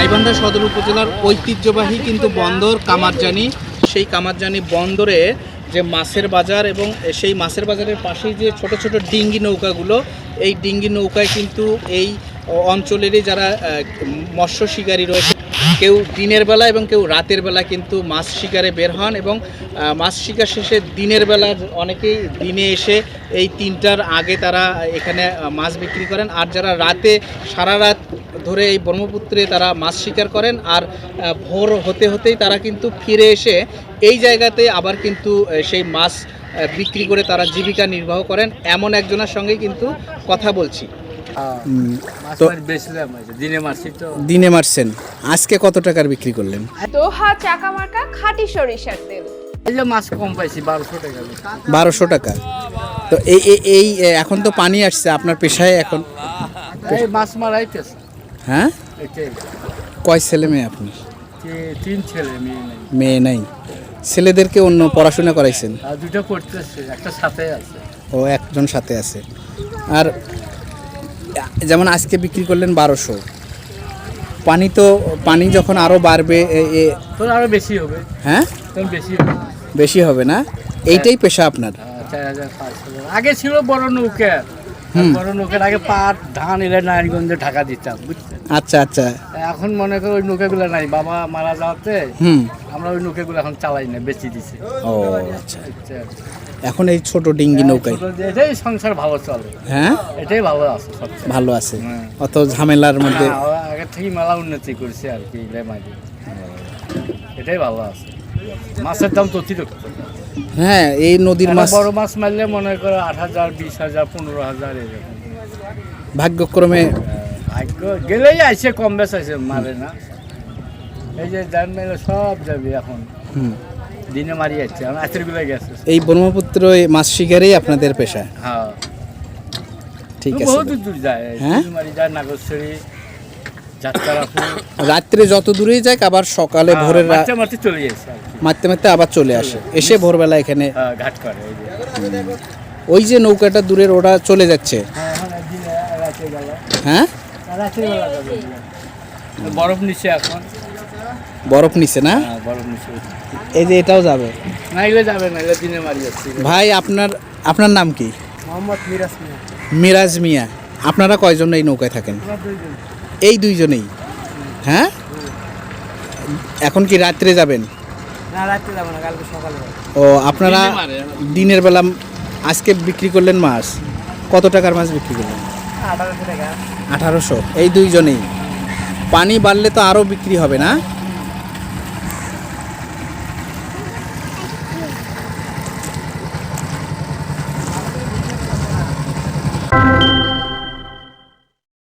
গাইবান্ধা সদর উপজেলার ঐতিহ্যবাহী কিন্তু বন্দর কামারজানি। সেই কামারজানি বন্দরে যে মাছের বাজার এবং সেই মাছের বাজারের পাশেই যে ছোট ছোট ডিঙ্গি নৌকাগুলো, এই ডিঙ্গি নৌকায় কিন্তু এই অঞ্চলেরই যারা মৎস্য শিকারী রয়েছে, কেউ দিনের বেলা এবং কেউ রাতের বেলা কিন্তু মাছ শিকারে বের হন এবং মাছ শিকার শেষে দিনের বেলা অনেকেই দিনে এসে এই তিনটার আগে তারা এখানে মাছ বিক্রি করেন। আর যারা রাতে সারা রাত ধরে এই ব্রহ্মপুত্রে তারা মাছ শিকার করেন আর ভোর হতে হতেই তারা কিন্তু ফিরে এসে এই জায়গাতে আবার কিন্তু সেই মাছ বিক্রি করে তারা জীবিকা নির্বাহ করেন। এমন একজনের সঙ্গে কিন্তু কথা বলছি। দিনে মারছেন। আজকে কত টাকার বিক্রি করলেন? দোহা চাকা খাঁটি সরিষার তেল। মাছ কম পাইছি বারোশো টাকা। বারোশো টাকা। তো এই এই- এখন তো পানি আসছে আপনার পেশায় এখন? মাছ মারাই পেশা হ্যাঁ? কয় ছেলে মেয়ে আপনি তিন ছেলে মেয়ে নেই। মেয়ে নাই। ছেলেদেরকে অন্য পড়াশোনা করাইছেন? দুটো পড়তেছে একটা সাথে আছে। ও একজন সাথে আছে। আর যেমন আজকে বিক্রি করলেন বারোশো। পানি তো পানি যখন আরও বাড়বে এ- এ- তোর আরও বেশি হবে। হ্যাঁ? বেশি হবে। বেশি হবে না? এইটাই পেশা আপনার? হাজার আগে ছিল বড় নৌকা। বড় নৌকার আগে পাট ধান এলে নারায়ণগঞ্জে ঢাকা দিতাম বুঝছেন? আচ্ছা আচ্ছা। এখন মনে করো ওই নৌকাগুলো নাই বাবা মারা যাওয়াতে হুম। আমরা ওই নৌকাগুলো এখন চালাই না বেচে দিছি। ও আচ্ছা। এখন এই ছোট ডিঙ্গি নৌকায়? এটাই সংসার ভালো চলে। হ্যাঁ? এটাই ভালো আছে ভালো আছে। হ্যাঁ। অত ঝামেলার মধ্যে হ্যাঁ, ওরা থেকে মেলা উন্নতি করছে আর কি লেমারি এটাই ভালো আছে। মাছের দাম তো অতিরিক্ত। হ্যাঁ এই নদীর মাছ বড় মাছ মারলে মনে করো আট হাজার বিশ হাজার পনেরো হাজার এরকম। ভাগ্যক্রমে ভাগ্য গেলেই আইসে কম বেশ আছে মারে না। এই যে দান মেলে সব যাবে এখন। দিনে মারি যাচ্ছে এখন আচেরগুলো গেছে। এই ব্রহ্মপুত্র মাছ শিকারেই আপনাদের পেশা? হ্যাঁ। ঠিক আছে। বহু দূর যায়। হ্যাঁ? মারি যায় নাগরছড়ি রাত্রে যত দূরেই যাক আবার সকালে ভোরের মারতে মারতে মারতে আবার চলে আসে। এসে ভোরবেলা এখানে হ্যাঁ, ঘাট করে ওই যে নৌকাটা দূরের ওটা চলে যাচ্ছে। হ্যাঁ? রাতের বরফ নিচে এখন। বরফ নিচে না? হ্যাঁ বরফ নিচে। এই যে এটাও যাবে? না যাবে দিনে মারি যাচ্ছে। ভাই আপনার আপনার নাম কি? মোহাম্মদ মিরাজ মিয়া। মিরাজ মিয়া। আপনারা কয়জন এই নৌকায় থাকেন? এই দুইজনেই? হ্যাঁ? এখন কি রাত্রে যাবেন? না রাতে যাব না কালকে সকালে ও আপনারা দিনের বেলা আজকে বিক্রি করলেন মাছ। কত টাকার মাছ বিক্রি করলেন? আঠারোশো এই দুইজনেই। পানি বাড়লে তো আরও বিক্রি হবে না?